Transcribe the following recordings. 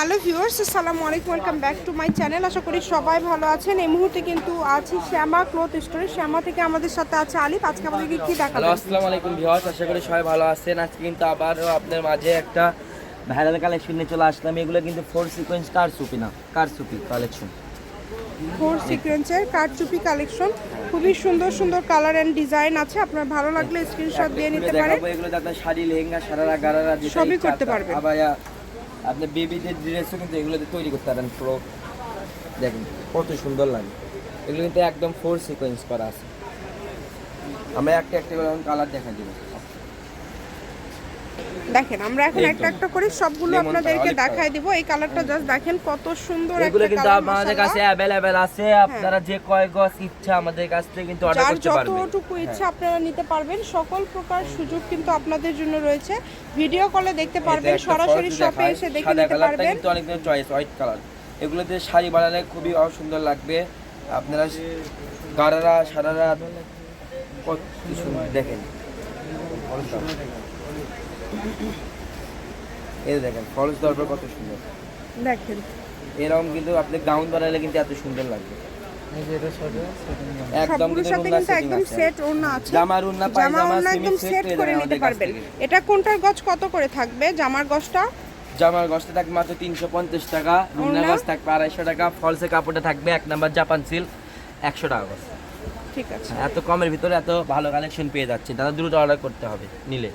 Hello viewers আসসালামু আলাইকুম welcome back to my channel. আশা করি সবাই ভালো আছেন। এই মুহূর্তে কিন্তু আছি শ্যামা ক্লথ স্টোরে। শ্যামা থেকে আমাদের সাথে আছে আলিফ। আজকে আমাদেরকে কি দেখাবেন আসসালামু আলাইকুম ভিউয়ার্স আশা করি সবাই ভালো আছেন। আজকে কিন্তু আবারও আপনাদের মাঝে একটা ভাইরাল কালেকশন নিয়ে চলে আসলাম। এগুলো কিন্তু ফোর সিকোয়েন্স কার সুপি না কার সুপি কালেকশন ফোর সিকোয়েন্সের কারচুপি কালেকশন খুবই সুন্দর সুন্দর কালার এন্ড ডিজাইন আছে। আপনার ভালো লাগলে স্ক্রিনশট দিয়ে নিতে পারেন। এগুলো আপনার শাড়ি লেহেঙ্গা সারারা গারারা সবই করতে পারবেন। আবার আপনার বেবিদের ড্রেসও কিন্তু এগুলোতে তৈরি করতে পারেন, পুরো দেখেন কত সুন্দর লাগে। এগুলো কিন্তু একদম ফোর সিকোয়েন্স করা আছে। আমরা একটা একটা কালার দেখা দিব। দেখেন আমরা এখন। একটা একটা করে সবগুলো আপনাদেরকে দেখাই দিব। এই কালারটা জাস্ট দেখেন কত সুন্দর এগুলো কিন্তু আমাদের কাছে অ্যাভেলেবেল আছে। আপনারা যে কয় গছ ইচ্ছা আমাদের কাছ থেকে কিন্তু অর্ডার করতে পারবেন। যতটুকু ইচ্ছা আপনারা নিতে পারবেন। সকল প্রকার সুযোগ কিন্তু আপনাদের জন্য রয়েছে। ভিডিও কলে দেখতে পারবেন সরাসরি শপে এসে দেখে নিতে পারবেন। কিন্তু অনেক চয়েস হোয়াইট কালার এগুলোতে শাড়ি বানালে খুবই সুন্দর লাগবে। আপনারা গারারা সারারা কত সুন্দর দেখেন। এই দেখেন ফলস দরবার কত সুন্দর। দেখেন। এরকম কিন্তু আপনি গাউন বানালে কিন্তু এত সুন্দর লাগবে। একদম সবগুলোর কিন্তু সাথে ওড়না কিন্তু একদম সেট ওড়না আছে। জামার ওড়না পায়জামা একদম সেট সেট করে নিতে পারবেন। এটা কোনটার গজ কত করে থাকবে? জামার গজটা জামার গছটা থাকবে মাত্র তিনশো পঞ্চাশ টাকা? থাকবে আড়াইশো টাকা ফলসে কাপড়টা থাকবে এক নাম্বার জাপান সিল্ক একশো টাকা গছ। ঠিক আছে। এত কমের ভিতরে এত ভালো কালেকশন পেয়ে যাচ্ছে দাদা দ্রুত অর্ডার করতে হবে নিলে।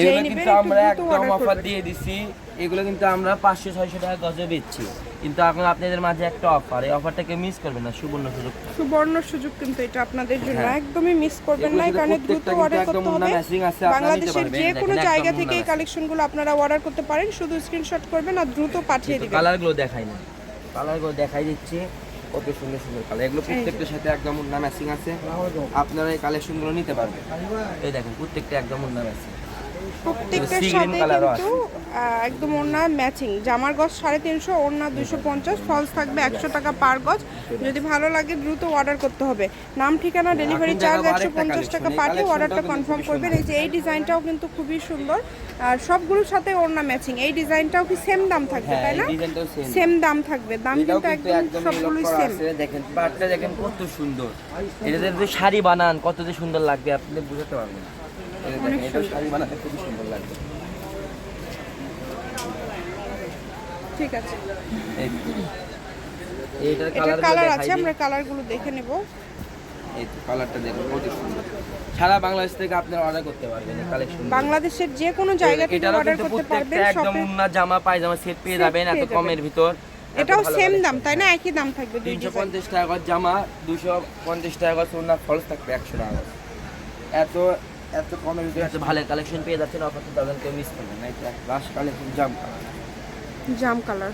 এগুলো কিন্তু আমরা একদম অফার দিয়ে দিছি। এগুলো কিন্তু আমরা পাঁচশো ছয়শো টাকা গজে বেচছি। কিন্তু এখন আপনাদের মাঝে একটা অফার এই অফারটাকে মিস করবেন না সুবর্ণ সুযোগ। সুবর্ণ সুযোগ কিন্তু এটা আপনাদের জন্য হ্যাঁ। একদমই মিস করবেন না কারণ দ্রুত অর্ডার করতে হবে। ওড়না matching আছে, আপনারা নিতে বাংলাদেশের পারবেন। যে কোনো জায়গা থেকে এই কালেকশনগুলো আপনারা অর্ডার করতে পারেন শুধু স্ক্রিনশট করবেন আর দ্রুত পাঠিয়ে দিবেন। কালারগুলো দেখাই না কালারগুলো দেখাই দিচ্ছি। কত সুন্দর সুন্দর কালার এগুলো প্রত্যেকটার সাথে একদম উন্না ম্যাচিং আছে। আপনারা এই কালেকশনগুলো নিতে পারবেন। এই দেখেন প্রত্যেকটা একদম উন্না ম্যাচিং প্রত্যেকটার sea green সাথে colour ও কিন্তু আহ, একদম ওড়না ম্যাচিং জামার গজ সাড়ে তিনশো ওড়না দুশো পঞ্চাশ ফলস থাকবে একশো টাকা পার গজ। যদি ভালো লাগে দ্রুত অর্ডার করতে হবে। নাম ঠিকানা ডেলিভারি চার্জ একশো পঞ্চাশ টাকা। পাঠিয়ে অর্ডারটা কনফার্ম করবেন। এই যে এই ডিজাইনটাও কিন্তু খুবই সুন্দর। আর সবগুলোর সাথে ওড়না ম্যাচিং এই ডিজাইনটাও কি সেম দাম থাকবে হ্যাঁ তাই না? সেম দাম থাকবে। দাম কিন্তু একদম সবগুলোই সেম দেখেন পাটটা দেখেন কত সুন্দর। যদি শাড়ি বানান কত যে সুন্দর লাগবে আপনি বুঝতে পারবেন এটাও শাড়ি বানাতে খুবই সুন্দর লাগবে। ঠিক আছে। এই এইটার এটা কালার আছে আমরা কালারগুলো দেখে নেব। এই তো কালারটা দেখুন কত সুন্দর। সারা বাংলাদেশ থেকে আপনারা অর্ডার করতে পারবেন কালেকশন বাংলাদেশের যে কোনো জায়গা থেকে অর্ডার করতে পারবেন একদম উন্না জামা পায়জামা সেট পেয়ে যাবেন এত কমের ভিতর। এটাও ভালো সেম দাম তাই না? একই দাম থাকবে টাকা করে জামা দুশো পঞ্চাশ টাকা করে সোনা ফলস থাকবে একশো টাকা এত এত কমের ভিতরে এত ভালো কালেকশন পেয়ে যাচ্ছেন কেউ মিস করবেন না এটা লাস্ট কালেকশন জাম। জাম কালার।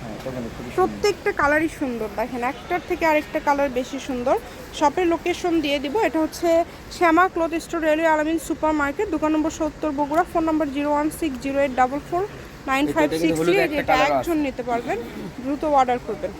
হ্যাঁ সুন্দর। প্রত্যেকটা কালারই সুন্দর দেখেন। একটার থেকে আরেকটা কালার বেশি সুন্দর। শপের লোকেশন দিয়ে দিব। এটা হচ্ছে Shyama cloth store railway Alamin super market দোকান নম্বর সত্তর Bogura. Phone number zero one six zero eight double four nine five six three এটা একজন নিতে পারবেন। দ্রুত অর্ডার করবেন।